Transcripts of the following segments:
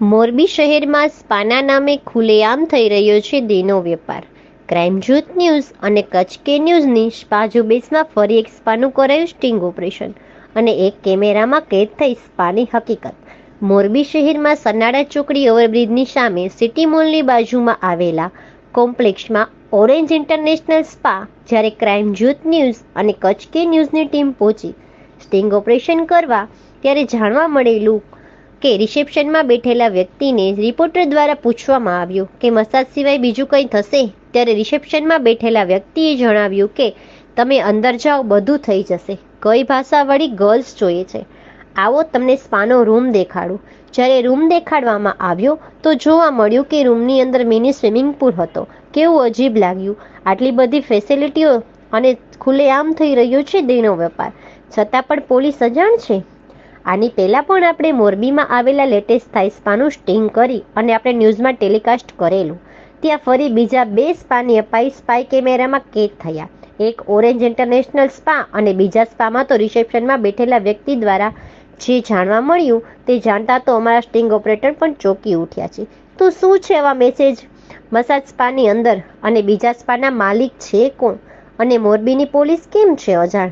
મોરબી શહેરમાં સ્પાના નામે ખુલ્લેઆમ થઈ રહ્યો છે દેનો વેપાર. ક્રાઇમ જૂથ ન્યૂઝ અને કચ્છ કે ન્યૂઝની સ્પા ઝુંબેશમાં ફરી એક સ્પાનું કરાયું સ્ટિંગ ઓપરેશન અને એક કેમેરામાં કેદ થઈ સ્પાની હકીકત. મોરબી શહેરમાં સન્નાડા ચોકડી ઓવરબ્રિજની સામે સિટી મોલની બાજુમાં આવેલા કોમ્પ્લેક્સમાં ઓરેન્જ ઇન્ટરનેશનલ સ્પા જ્યારે ક્રાઇમ જૂથ ન્યૂઝ અને કચ્છ કે ન્યૂઝની ટીમ પહોંચી. સ્ટિંગ ઓપરેશન કરવા ત્યારે જાણવા મળેલું કે રિસેપ્શનમાં બેઠેલા વ્યક્તિને રિપોર્ટર દ્વારા પૂછવામાં આવ્યું કે મસાજ સિવાય બીજું કંઈ થશે? ત્યારે રિસેપ્શનમાં બેઠેલા વ્યક્તિએ જણાવ્યું કે, તમે અંદર જાઓ, બધું થઈ જશે. કઈ ભાષાવાળી ગર્લ્સ જોઈએ છે. આવો, તમને સ્પાનો રૂમ દેખાડું. જ્યારે રૂમ દેખાડવામાં આવ્યો, તો જોવા મળ્યું કે રૂમની અંદર મિની સ્વિમિંગ પુલ હતો. કેવું અજીબ લાગ્યું. આટલી બધી ફેસિલિટીઓ અને ખુલ્લેઆમ થઈ રહ્યો છે દેનો વેપાર. છતાં પણ પોલીસ અજાણ છે? આની પહેલાં પણ આપણે મોરબીમાં આવેલા લેટેસ્ટ થાઈ સ્પાનું સ્ટિંગ કરી અને આપણે ન્યૂઝમાં ટેલિકાસ્ટ કરેલું. ત્યાં ફરી બીજા બે સ્પાની અપાઈ સ્પાય કેમેરામાં કેદ થયા. એક ઓરેન્જ ઇન્ટરનેશનલ સ્પા અને બીજા સ્પામાં તો રિસેપ્શનમાં બેઠેલા વ્યક્તિ દ્વારા જે જાણવા મળ્યું તે જાણતા તો અમારા સ્ટિંગ ઓપરેટર પણ ચોંકી ઉઠ્યા છે. તો શું છે આવા મેસેજ મસાજ સ્પાની અંદર અને બીજા સ્પાના માલિક છે કોણ? અને મોરબીની પોલીસ કેમ છે, અજાણ?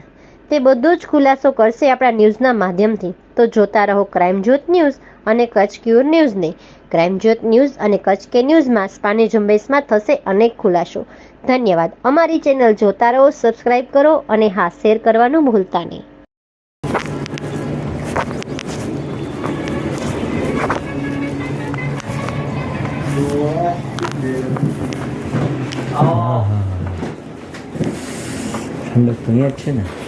તે બધો જ ખુલાસો કરશે આપણા ન્યૂઝના માધ્યમથી. તો જોતા રહો ક્રાઇમ જ્યોત ન્યૂઝ અને કચ્છ ક્યુર ન્યૂઝને ક્રાઇમ જ્યોત ન્યૂઝ અને કચ્છ કે ન્યૂઝમાં સ્પાની ઝુંબેશમાં થશે અનેક ખુલાસો. ધન્યવાદ. અમારી ચેનલ જોતા રહો, સબસ્ક્રાઇબ કરો અને હા, શેર કરવાનું ભૂલતા નહીં. અહીંયા છે ને?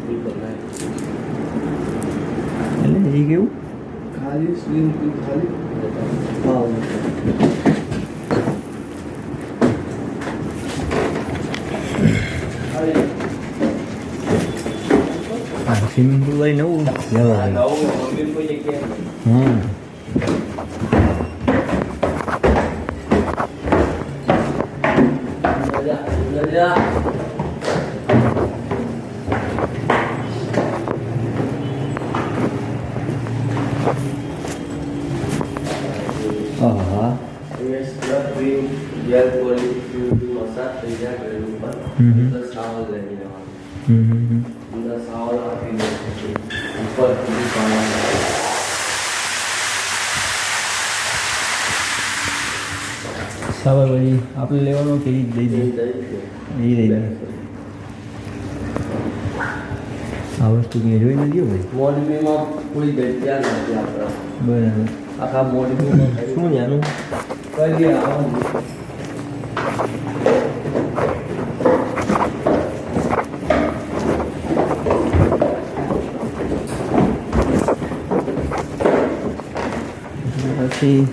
પૂલ બનાવે એટલે એ કેવું? ખાલી સ્વિમિંગ પુલ ખાલી સ્વિમિંગ પુલ નવું જગ્યાએ હમ મજા મજા હા ये થી લઈ આપણે લેવાનો કે એ દઈ દઈએ એ દઈ દઈએ આ વસ્તુ ક્યાંય જોઈ નથી ભાઈ? મોરબીમાં કોઈ જગ્યા નથી બરાબર. આખા મોરબીમાં શું આનું કઈ પછી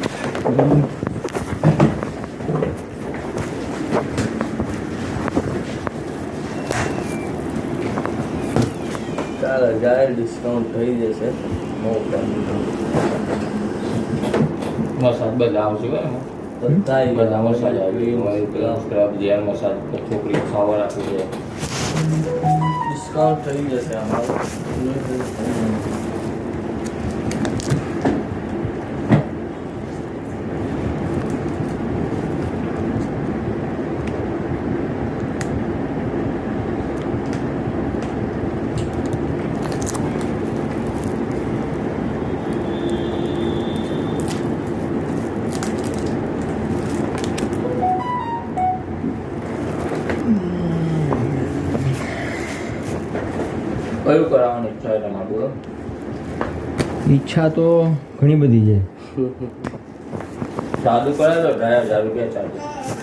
ચાર હજાર ડિસ્કાઉન્ટ થઈ જશે. મોટા મસાજ બધા આવશે બરાબર બધા બધા મસાજ આવી પેલા સ્ક્રબ જેલ મસાજ છોકરી ખાવા રાખી છે ડિસ્કાઉન્ટ થઈ જશે અમારું કયું કરાવવાની ઈચ્છા છે તમારે બોલો. ઈચ્છા તો ઘણી બધી છે. સાદું કરે તો ડ્રાઈવર હજાર રૂપિયા ચાર્જ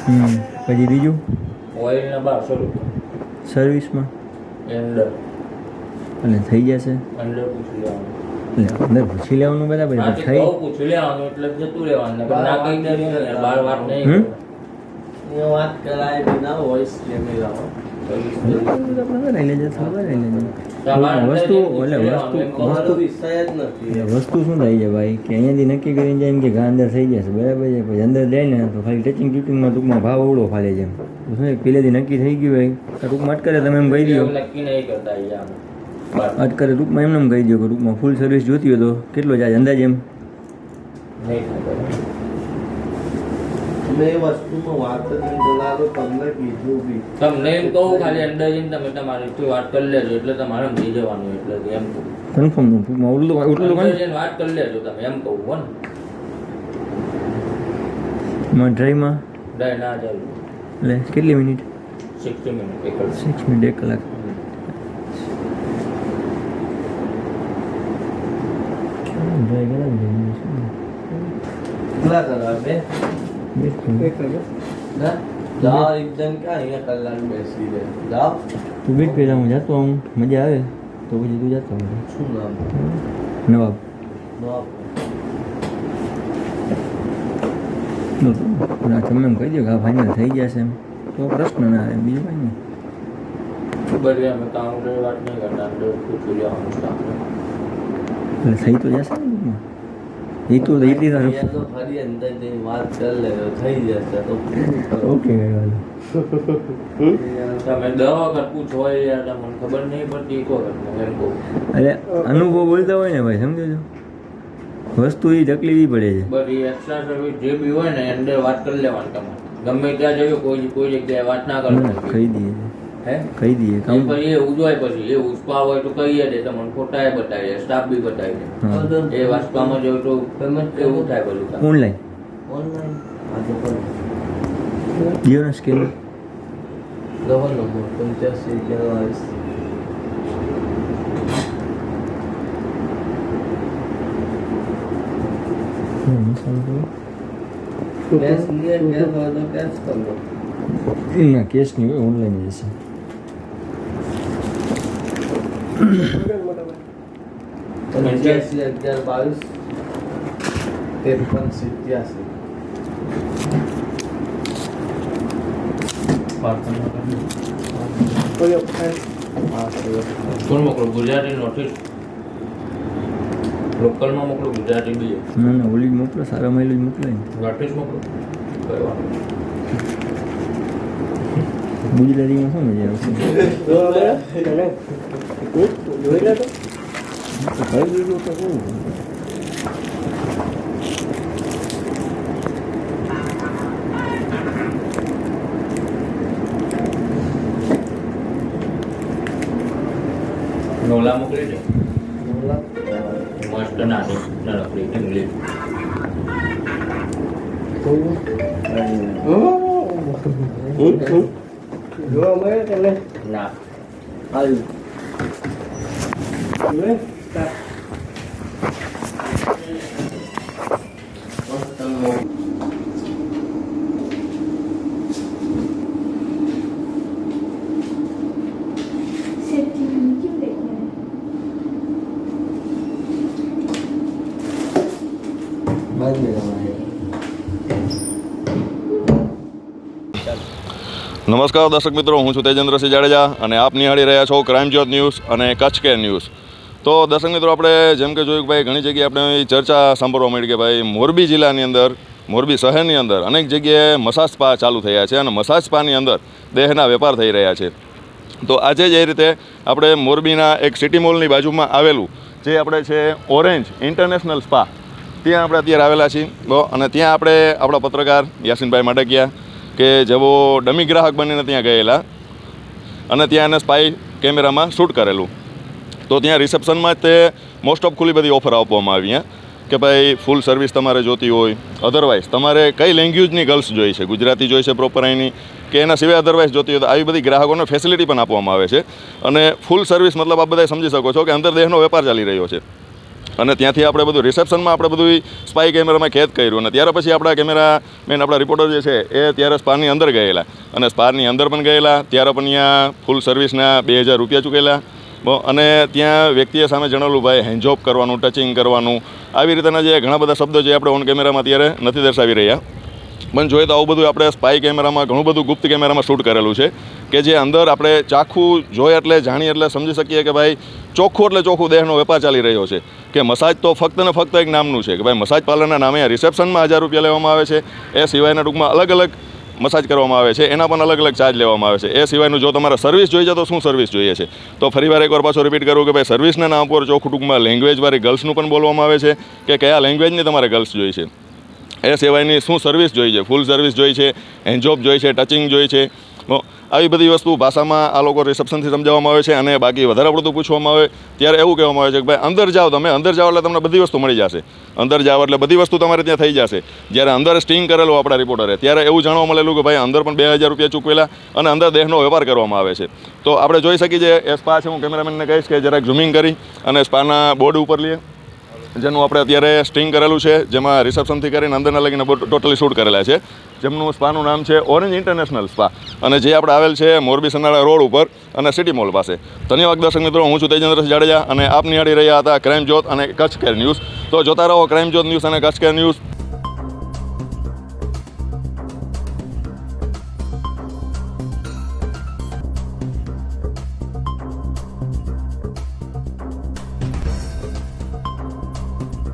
હમ પછી બીજું? ઓઇલના બારસો રૂપિયા સર્વિસમાં અંદર એટલે થઈ જશે? અંદર પૂછી લેવાનું. એટલે અંદર પૂછી લેવાનું બરાબર હા, થઈ પૂછી લેવાનું એટલે જતું રહેવાનું. ના કઈ દે બાર વાત નહીં એ વાત કરાય વિના વોઇસ કેમેરા કરાવી લેજે તમારે વસ્તુ એટલે વસ્તુ વસ્તુ વસ્તુ શું થાય છે ભાઈ? કે અહીંયાથી નક્કી કરીને જાય એમ કે ઘા અંદર થઈ જશે બરાબર છે? પછી અંદર જાય ને તો ખાલી ટચિંગ ટચિંગમાં ટૂંકમાં ભાવ અવળો ફાલે છે શું પેલેથી નક્કી થઈ ગયું ભાઈ ટૂંકમાં અટકરે તમે એમ કહી દો. અટકરે ટૂંકમાં એમને એમ કહી દો કે ટૂંકમાં ફૂલ સર્વિસ જોતી હોય તો કેટલો ચાર્જ અંદાજ એમ. મેં એ વસ્તુમાં વાત જ નહીં બોલાવો તમને કીધું બી. તમને એમ કહું ખાલી અંદર જઈને તમે તમારી રીતે વાત કરી લેજો. એટલે તમારે લઈ જવાનું એટલે એમ કહું. કન્ફર્મ જઈને વાત કરી લેજો તમે એમ કહું હો ને. ડ્રાઈવમાં ડાય ના ચાલુ એટલે કેટલી મિનિટ? સિક્સટી મિનિટ એક. સિક્સ મિનિટ એક કલાક. કરાવી દઈએ શું? કેટલા કરવા બે બેઠ કર. ના જાઓ એકદમ ક્યાં અહીંયા કલાક બેસી રહે જાઓ તું બેઠ પહેલાં હું જાતો આવું મજા આવે તો પછી તું જાતો આવ. શું નામ નવાબ નવાબ. તો તો તમે એમ કહી દો કે આ ફાઇનલ થઈ જશે એમ તો પ્રશ્ન ના આવે બીજું કાંઈ નહીં બધી અમે કાઉન્ટર વાત નહીં કરતા અંદર પૂછી લેવાનું કામ. એટલે થઈ તો જશે ને ટૂંકમાં એ તો એટલી અહીંયા તો ફરી અંદર જઈને વાત કરી લેજો થઈ જશે તો કરો. ઓકે તમે દવા વખત પૂછો યાર મને ખબર નહીં પડતી કો અરે અનુભવ બોલતા હોય ને ભાઈ સમજો છો? વસ્તુ એ તકલીફ પડે છે. બધી એક્સ્ટ્રા સર્વિસ જે બી હોય ને અંદર વાત કરી લેવાની તમારે. ગમે ત્યાં જજો કોઈ કોઈ જગ્યાએ વાત ના કરો કહી દઈએ. હે? કહી દઈએ કામ પછી એ ઉજવાય પછી એ ઉસપા હોય તો કહીએ દે તમને ફોટા બતાવીએ સ્ટાફ બી બતાવી દે. એ વાસ્પામાં જો તો એવું થાય બધું ઓનલાઈન ઓનલાઈન જીઓનો સ્કેલ ડબલ નંબર પંચ્યાસી અગિયાર કેશ લીએ કેશ હોય તો કેશ કરો ના કેસ નહીં હોય ઓનલાઈન જ હશે. પંચ્યાસી અગિયાર બાવીસ ત્રેપન સિત્યાસી. કોણ મોકલો? ગુજરાતી નોટિસ? લોકલમાં મોકલો ગુજરાતી બી. ના ના ઓલી જ મોકલો સારા માઇલેજ મોકલાય ને. નોટિસ મોકલો. ગુજરાતીમાં શું મજા આવશે? તો કહી દીધું તો શું નોલા મોકલી દે મસ્ત નાની નાનકડી ઇંગ્લિશ જોવા મળે નહીં ના. આવ્યું જોવે? નમસ્કાર દર્શક મિત્રો, હું છું તેજેન્દ્રસિંહ જાડેજા અને આપ નિહાળી રહ્યા છો ક્રાઇમ જ્યોત ન્યૂઝ અને કચ્છ કેર ન્યૂઝ તો દર્શક મિત્રો, આપણે જેમ કે જોયું કે ભાઈ, ઘણી જગ્યાએ આપણે ચર્ચા સાંભળવા મળી કે ભાઈ, મોરબી જિલ્લાની અંદર, મોરબી શહેરની અંદર અનેક જગ્યાએ મસાજ સ્પા ચાલુ થયા છે અને મસાજ સ્પાની અંદર દેહના વેપાર થઈ રહ્યા છે. તો આજે જે રીતે આપણે મોરબીના એક સિટી મોલની બાજુમાં આવેલું, જે આપણે છે ઓરેન્જ ઇન્ટરનેશનલ સ્પા ત્યાં આપણે અત્યારે આવેલા છીએ. અને ત્યાં આપણે આપણા પત્રકાર યાસીનભાઈ માડકિયા કે જેઓ ડમી ગ્રાહક બનીને ત્યાં ગયેલા અને ત્યાં એને સ્પાઈ કેમેરામાં શૂટ કરેલું. તો ત્યાં રિસેપ્શનમાં તે મોસ્ટ ઓફ ખુલ્લી બધી ઓફર આપવામાં આવી કે ભાઈ ફૂલ સર્વિસ તમારે જોતી હોય. અધરવાઇઝ તમારે કઈ લેંગ્વેજની ગર્લ્સ જોઈ છે? ગુજરાતી જોઈ છે પ્રોપર અહીંની? કે એના સિવાય અધરવાઇઝ જોતી હોય તો આવી બધી ગ્રાહકોને ફેસિલિટી પણ આપવામાં આવે છે. અને ફૂલ સર્વિસ મતલબ આપ બધા સમજી શકો છો કે અંદર દેહનો વેપાર ચાલી રહ્યો છે. અને ત્યાંથી આપણે બધું રિસેપ્શનમાં આપણે બધું સ્પાઈ કેમેરામાં ખેદ કર્યું. અને ત્યાર પછી આપણા કેમેરા મેન આપણા રિપોર્ટર જે છે, એ ત્યારે સ્પારની અંદર ગયેલા. અને સ્પારની અંદર પણ ગયેલા, ત્યારે પણ અહીંયા ફૂલ સર્વિસના બે હજાર રૂપિયા ચૂકેલા. અને ત્યાં વ્યક્તિએ સામે જણાવેલું, ભાઈ હેન્જોપ કરવાનું ટચિંગ કરવાનું. આવી રીતના જે ઘણા બધા શબ્દો જે આપણે ઓન કેમેરામાં અત્યારે નથી દર્શાવી રહ્યા. પણ જોઈએ તો આવું બધું આપણે સ્પાય કેમેરામાં, ઘણું બધું ગુપ્ત કેમેરામાં શૂટ કરેલું છે કે જે અંદર આપણે ચાખું જોઈએ એટલે જાણીએ એટલે સમજી શકીએ કે ભાઈ ચોખ્ખું એટલે ચોખ્ખું દેહનો વેપાર ચાલી રહ્યો છે. કે મસાજ તો ફક્ત ને ફક્ત એક નામનું છે કે ભાઈ મસાજ પાર્લરના નામે રિસેપ્શનમાં હજાર રૂપિયા લેવામાં આવે છે. એ સિવાયના ટૂંકમાં અલગ અલગ મસાજ કરવામાં આવે છે. એના પણ અલગ અલગ ચાર્જ લેવામાં આવે છે. એ સિવાયનું જો તમારે સર્વિસ જોઈએ છે તો શું સર્વિસ જોઈએ છે? તો ફરીવાર એકવાર પાછો રિપીટ કરું કે ભાઈ સર્વિસના નામ પર ચોખ્ખું ટૂંકમાં લેંગ્વેજવાળી ગર્લ્સનું પણ બોલવામાં આવે છે કે કયા લેંગ્વેજની તમારે ગર્લ્સ જોઈએ છે? એ સિવાયની શું સર્વિસ જોઈ છે? ફૂલ સર્વિસ જોઈ છે હેન્ડજોબ જોઈ છે ટચિંગ જોઈ છે. આવી બધી વસ્તુ ભાષામાં આ લોકો રિસેપ્શનથી સમજાવવામાં આવે છે અને બાકી વધારે પડતું પૂછવામાં આવે, ત્યારે એવું કહેવામાં આવે છે કે ભાઈ, અંદર જાઓ તમે, અંદર જાઓ એટલે તમને બધી વસ્તુ મળી જશે. અંદર જાઓ એટલે બધી વસ્તુ તમારે ત્યાં થઈ જશે. જ્યારે અંદર સ્ટિંગ કરેલું આપણા રિપોર્ટરે ત્યારે એવું જાણવા મળેલું કે ભાઈ, અંદર પણ બે હજાર રૂપિયા ચૂકવેલા અને અંદર દેહનો વેપાર કરવામાં આવે છે. તો આપણે જોઈ શકીએ છીએ, એ સ્પા છે, હું કેમેરામેનને કહીશ કે જરાક ઝૂમિંગ કરી અને સ્પાના બોર્ડ ઉપર લઈએ. જેનું આપણે અત્યારે સ્ટિંગ કરેલું છે, જેમાં રિસેપ્શનથી કરીને અંદરના લગીને ટોટલી શૂટ કરેલા છે. જેમનું સ્પાનું નામ છે ઓરેન્જ ઇન્ટરનેશનલ સ્પા અને જે આપણે આવેલ છે મોરબી સનાળા રોડ ઉપર અને સિટી મોલ પાસે. ધન્યવાદ દર્શક મિત્રો, હું છું તેજેન્દ્રસિંહ જાડેજા અને આપ નિહાળી રહ્યા હતા ક્રાઇમ જ્યોત અને કચ્છ કેર ન્યૂઝ તો જોતા રહો ક્રાઇમ જ્યોત ન્યૂઝ અને કચ્છ કેર ન્યૂઝ